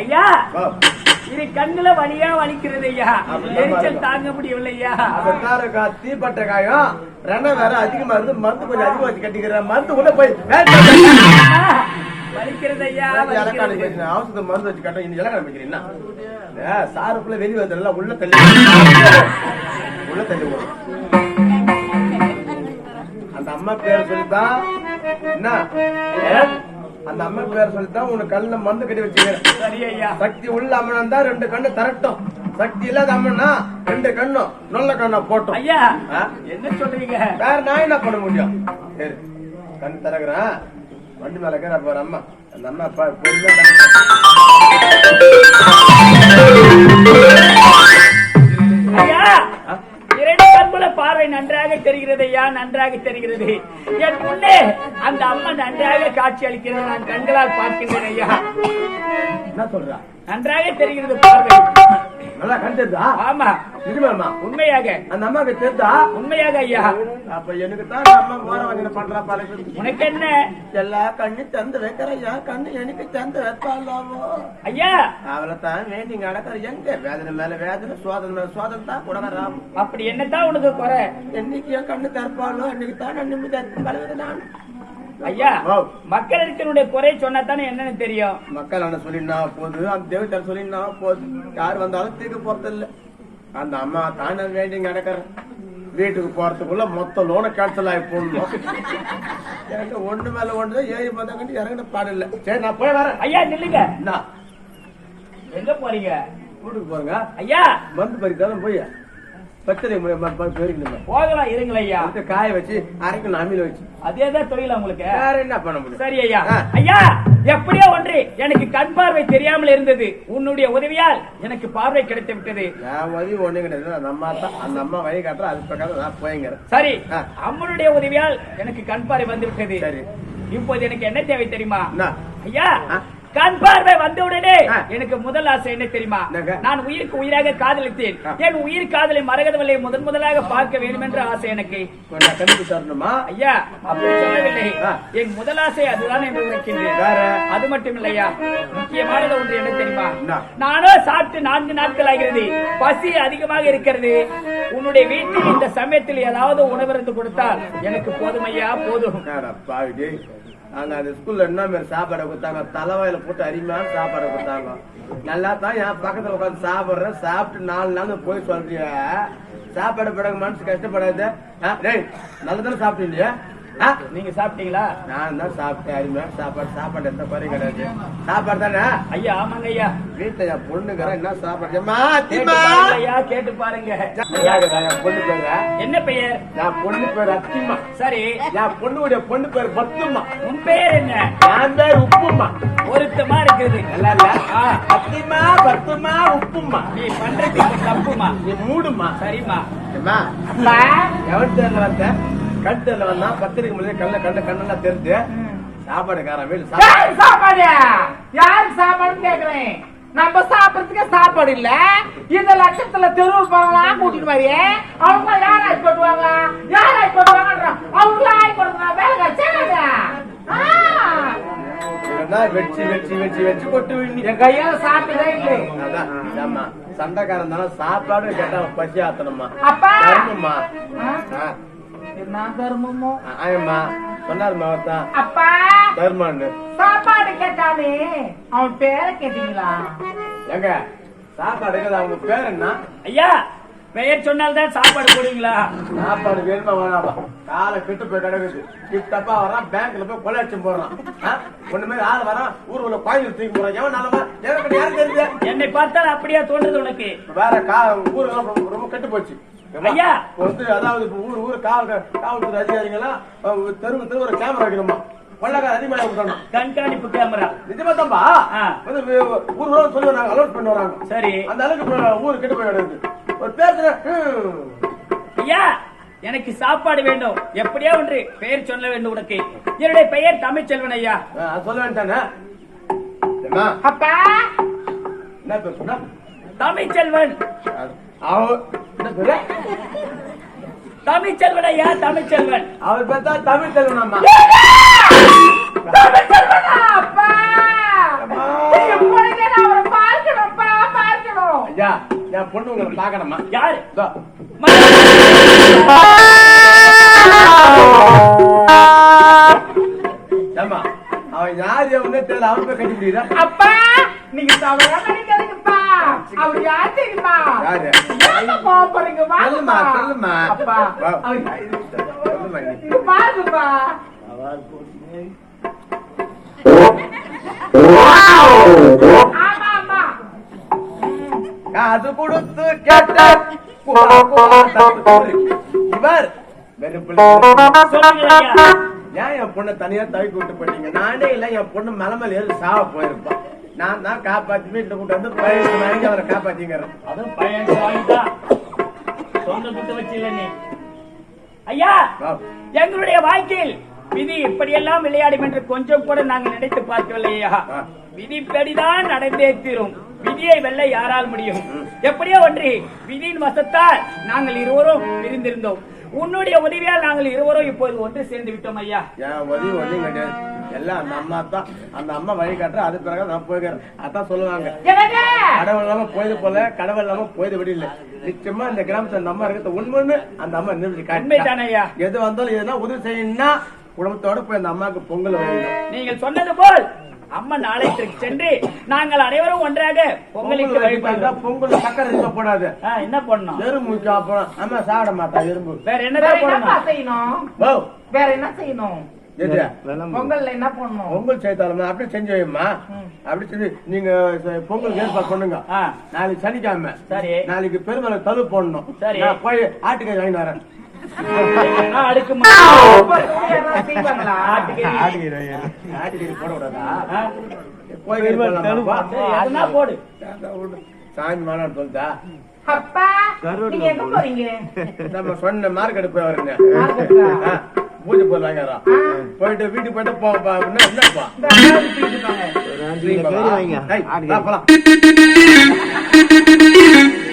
ஐயா. இது கண்ணுல வலியா வலிக்கிறது ஐயா. எரிச்சல். தாங்க முடியவில்லை ஐயா. அப்படித்தான் இருக்கா தீப்பட்ட காயம் ரெண்டா வேற அதிகமா இருந்து மருந்து கொஞ்சம் அதிகமா வச்சு கட்டிக்கிறேன் மருந்து உள்ள போய் வலிக்கிறது ஐயா அவசரத்தை மருந்து வச்சு கட்ட இன்னும் இலக்காணி வைக்கிறீங்கன்னா சாருக்குள்ள வெளியே வந்ததுல உள்ள தள்ளி உள்ள தள்ளி அந்த அம்மா பேர் சொல்லித்தான் என்ன? அந்த அம்மா பேர் சொல்லித்தான் உனக்கு கல்ல மருந்து கட்டி வச்சுக்கிறேன். சரி ஐயா சக்தி உள்ள அம்மன் தான் ரெண்டு கண்ணு தரட்டும். சக்தி இல்லாத அம்மனா ரெண்டு கண்ணும் நல்ல கண்ணா போட்டோம். ஐயா? என்ன சொல்றீங்க? வேற நான் என்ன பண்ண முடியும்? சரி கண் திறக்கிறேன். வண்டி மேல அப்ப ஒரு அம்மா. அந்த அம்மா அப்பா பொறுமையா ஐயா பார்வை நன்றாக தெரிகிறது ஐயா நன்றாக தெரிகிறது? என் முன்னே அந்த அம்மா நன்றாக காட்சி அளிக்கிறது நான் கண்களால் பார்க்கின்றேன் ஐயா. என்ன சொல்றா? நன்றாக தெரிகிறது பார்வை. நல்லா கண் தெரிதா? ஆமா. நிஜமாமா உண்மையாக. அந்த அம்மாக்கு தெரிதா? உண்மையாக ஐயா. அப்ப எனக்கு தான் அம்மா போற வந்து பண்றா பல உனக்கு என்ன? எல்லா கண்ணு தந்து வைக்கிறையா? கண்ணு எனக்கு தந்து வைப்பாளாவோ? ஐயா. அவளை தான் வேண்டி நடக்கிற எங்க வேதனை மேல வேதனை சோதனை மேல சோதனை தான் கொடுக்கறான் அப்படி என்னத்தான் உனக்கு குறை? என்னைக்கு என் கண்ணு தற்பாளோ அன்னைக்கு தான் நான் நிம்மதி பலவித நான் ஐயா ஓ. மக்களிடத்தினுடைய குறை சொன்னாத்தானே என்னன்னு தெரியும்? மக்கள் என்ன சொல்லினா போகுது அந்த தேவத்தார் சொல்லினா போகுது யார் வந்தாலும் தீர்க்க போறது இல்ல. அந்த அம்மா தானே வேண்டி நடக்கிறேன் வீட்டுக்கு போறதுக்குள்ள மொத்த லோனை கேன்சல் ஆகி போடணும் எனக்கு ஒண்ணு மேல ஒண்ணு ஏறி பார்த்தாங்கன்னு இறங்கின பாடு இல்ல. சரி நான் போய் வரேன். ஐயா நில்லுங்க. என்ன எங்க போறீங்க? வீட்டுக்கு போறேங்க. ஐயா. மருந்து பறித்தாலும் போய் போயிருக்கணுங்க போகலாம் இருங்கள ஐயா. காய வச்சு அரைக்கணும் அம்மியில வச்சு. அதேதான் தொழில் உங்களுக்கு? வேற என்ன பண்ண முடியும்? சரி ஐயா. ஐயா எப்படியோ ஒன்று. எனக்கு கண் பார்வை தெரியாமல் இருந்தது. உன்னுடைய உதவியால் எனக்கு பார்வை கிடைத்து விட்டது. நான் உதவி ஒண்ணு கிடையாது. அந்த அம்மா தான் அந்த அம்மா வழி காட்டுற அது பிரகாரம் நான் போய்ங்கிறேன். சரி. அம்மனுடைய உதவியால் எனக்கு கண் பார்வை வந்து விட்டது. சரி. இப்போது எனக்கு என்ன தேவை தெரியுமா? ஐயா. கண் பார்வை வந்தவுடனே. எனக்கு முதல் ஆசை என்ன தெரியுமா? நான் உயிருக்கு உயிராக காதலித்தேன். என் உயிர் காதலை மரகதவலை முதன் முதலாக பார்க்க வேண்டும் என்ற ஆசை எனக்கு. ஐயா அப்படி சொல்லவில்லை. என் முதல் ஆசை அதுதான் என்று உரைக்கின்றேன். அது மட்டும் இல்லையா முக்கியமானது ஒன்று என்ன தெரியுமா? என்ன? நானோ சாப்பிட்டு நான்கு நாட்கள் ஆகிறது. பசி அதிகமாக இருக்கிறது. உன்னுடைய வீட்டில் இந்த சமயத்தில் ஏதாவது உணவிருந்து கொடுத்தால் எனக்கு போதும் ஐயா போதும். ஆனா அந்த ஸ்கூல்ல என்ன மாதிரி சாப்பாடு கொடுத்தாங்க. தலைவாயில போட்டு அருமையான சாப்பாடு கொடுத்தாங்க. நல்லா தான் என் பக்கத்துல உட்காந்து சாப்பிடுறேன். சாப்பிட்டு நாலு நாள் போய் சொல்றிய. சாப்பாடு பிறகு மனசு கஷ்டப்படாத நல்லதான சாப்பிட்டு இல்லையா சாப்பிட்டீங்க? நீங்க சாப்பிட்டீங்களா? நான் தான் சாப்பிட்டேன். அருமையான சாப்பாடு சாப்பாடு எந்த குறை கிடையாது. சாப்பாடு தானே? ஐயா ஆமாங்க ஐயா. வீட்டுல என் பொண்ணுங்கிற என்ன சாப்பாடு? ஐயா கேட்டு பாருங்க. பொண்ணு பேரு என்ன பெயர்? என் பொண்ணு பேர் அத்திம்மா சரி. என் பொண்ணுடைய பொண்ணு பேர் பத்தும்மா. உன் பெயர் என்ன? என் பேர் உப்புமா பொருத்தமா இருக்குது. நல்லா இல்ல? ஆ, அத்திம்மா பத்துமா உப்புமா நீ பண்றது தப்புமா நீ மூடுமா சரிம்மா. எவன் தேர்ல வந்த தேர்ல வந்தா பத்திரிக்கை முடிஞ்சு கண்ண கண்ண கண்ணெல்லாம் தெரிஞ்சு சாப்பாடுக்காரன் வீடு சாப்பாடு. யாருக்கு சாப்பாடு! யாருக்கு சாப்பாடுன்னு கேக்குறேன்? நம்ம சாப்பிடறதுக்கே சாப்பாடு இல்ல. இந்த லட்சத்துல தெருவு போகலாம் கூட்டிட்டு வரையே அவங்க யார் போட்டுவாங்க யார் ஆக்கி போட்டுவாங்கன்ற அவங்கள ஆக்கி போடுங்க வேலை வெச்சு வெச்சு வெச்சு வெச்சு கொட்டு என் கையால சாப்பிட்டதே இல்லை அதான் ஏம்மா சண்டைக்காரன் தானே சாப்பாடு கேட்டா பசி ஆத்தணுமா? அப்பா! என்ன தர்மமோ? ஆயம்மா அப்பா! தர்மான்னு சாப்பாடு கேட்டானே அவன் பேரை கேட்டீங்களா? எங்க சாப்பாடு இருக்குது, அவங்க பேர் என்ன? ஐயா பெயர் சொன்னால்தான் சாப்பாடு போடுவீங்களா? சாப்பாடு வேணுமா வேணாமா? காலை கெட்டு போய் கிடக்குது. கிட்டப்பா வரான் பேங்க்ல போய் கொள்ளாச்சும் போடுறான்? ஒண்ணு மாதிரி ஆள் வரான் ஊருக்குள்ள கோயில் தூக்கி போறான் எவன் நல்லவா எனக்கு யாரும் தெரியுது? என்னை பார்த்தால் அப்படியா தோன்றது உனக்கு. வேற கா ஊருக்கெல்லாம் ரொம்ப- கெட்டு போச்சு. ஐயா. வந்து அதாவது இப்ப ஊர் ஊர் காவல் காவல்துறை அதிகாரிங்கெல்லாம் அஹ், தெருவு தெரு ஒரு கேமரா வைக்கணுமா? கொள்ளக்கார அதிகமாக விட்டணும் கண்காணிப்பு கேமரா நிஜமா தான்பா. வந்து ஊர் சொல்லி அலோட் பண்ணி வராங்க. சரி. அந்த அளவுக்கு ஊர் கெட்டு போய் கிடக்குது. ஒரு பேர் ஐயா எனக்கு சாப்பாடு வேண்டும். எப்படியா ஒன்று பெயர் சொல்ல வேண்டும் உனக்கு. என்னுடைய பெயர் தமிழ்ச்செல்வன் ஐயா. சொல்ல வேண்டானா அப்பா! என்ன பேர் சொன்ன? தமிழ்ச்செல்வன். தமிழ்ச்செல்வன் ஐயா தமிழ்ச்செல்வன். அவர் பார்த்தா தமிழ்ச்செல்வன் அம்மா. அப்பா? எப்பொழுதே அவரை பார்க்கணும்ப்பா பார்க்கணும். ஐயா என் பொண்ணு உங்களை பாக்கணுமா யாரு. ஏம்மா அவன் யார் எவனே தெரியல அவன் போய் கட்டி முடியுதா அப்பா நீங்க அவர் யார் தெரியுமா? யாரு? சொல்லுமா சொல்லுமா அப்பா. பாருங்கப்பா. காது கொடுத்து கேட்ட குவா, குவா, தட்டு போடு. இவர் ஏன் என் பொண்ணை தனியா தவிக்க விட்டு போயிட்டீங்க நானே இல்ல என் பொண்ணு மலமல ஏறி சாவ போயிருப்பான் நான் தான் காப்பாத்தி வீட்டுல கூட்டு வந்து பயிர் வாங்கி அவரை காப்பாத்திங்கிறேன் அதுவும் பையன் சொந்த குத்து வச்சு இல்ல நீ. ஐயா. எங்களுடைய வாழ்க்கையில் விதி இப்படியெல்லாம் விளையாடும் என்று கொஞ்சம் கூட நாங்கள் நினைத்து பார்க்கவில்லை ஐயா. ஆ. விதிப்படிதான் நடந்தே தீரும். விதியை வெல்ல யாரால் முடியும்? எப்படியோ ஒன்று விதியின் வசத்தால் நாங்கள் இருவரும் பிரிந்திருந்தோம். உன்னுடைய உதவியால் நாங்கள் இருவரும் இப்போது ஒன்று சேர்ந்து விட்டோம் ஐயா. என் உதவி ஒன்றும் கிடையாது. எல்லாம் அந்த அம்மா தான். அந்த அம்மா வழி காட்டுற அது பிறகு நான் போய்க்கிறேன். அதான் சொல்லுவாங்க. கடவுள் இல்லாம போயது போல கடவுள் இல்லாம போயது விட இல்ல நிச்சயமா இந்த கிராமத்துல அந்த அம்மா இருக்கிறது உண்மைன்னு அந்த அம்மா ஐயா? காட்டி எது வந்தாலும் எதுனா உதவி செய்யணும்னா குடும்பத்தோட போய் அந்த அம்மாவுக்கு பொங்கல் வைக்கணும். நீங்கள் சொன்னது போல் அம்மன் ஆலயத்திற்கு சென்று நாங்கள் அனைவரும் ஒன்றாக பொங்கலுக்கு பொங்கல் வழிபாடு வழிபடுறோம் பொங்கல் சக்கரை இருக்க போடாது. ஆ, என்ன பண்ணணும் எறும்பு அப்புறம் அம்மா சாப்பிட மாட்டா எறும்பு. வேற போடணும்? செய்யணும்? ஓ. வேற என்ன செய்யணும்? எது? பொங்கல்ல என்ன பண்ணணும் பொங்கல் செய்தாலுமா அப்படி செஞ்சு வைம்மா. அப்படி செஞ்சு நீங்க பொங்கல் ஏற்பாடு பண்ணுங்க. நாளைக்கு சனிக்கிழமை. சரி. நாளைக்கு பெருமலை தழு போடணும். சரி. நான் போய் ஆட்டுக்கறி வாங்கி வரேன். போட. சாமி மாநாடு சொல்லிட்டா நம்ம சொன்ன மார்க்கெட் போய் வருங்க மார்க்கெட்டா? ஆ, பூஜை வாங்கிறோம் போயிட்டு வீட்டுக்கு போயிட்டு போ போ- என்ன என்னப்பா போலாம்.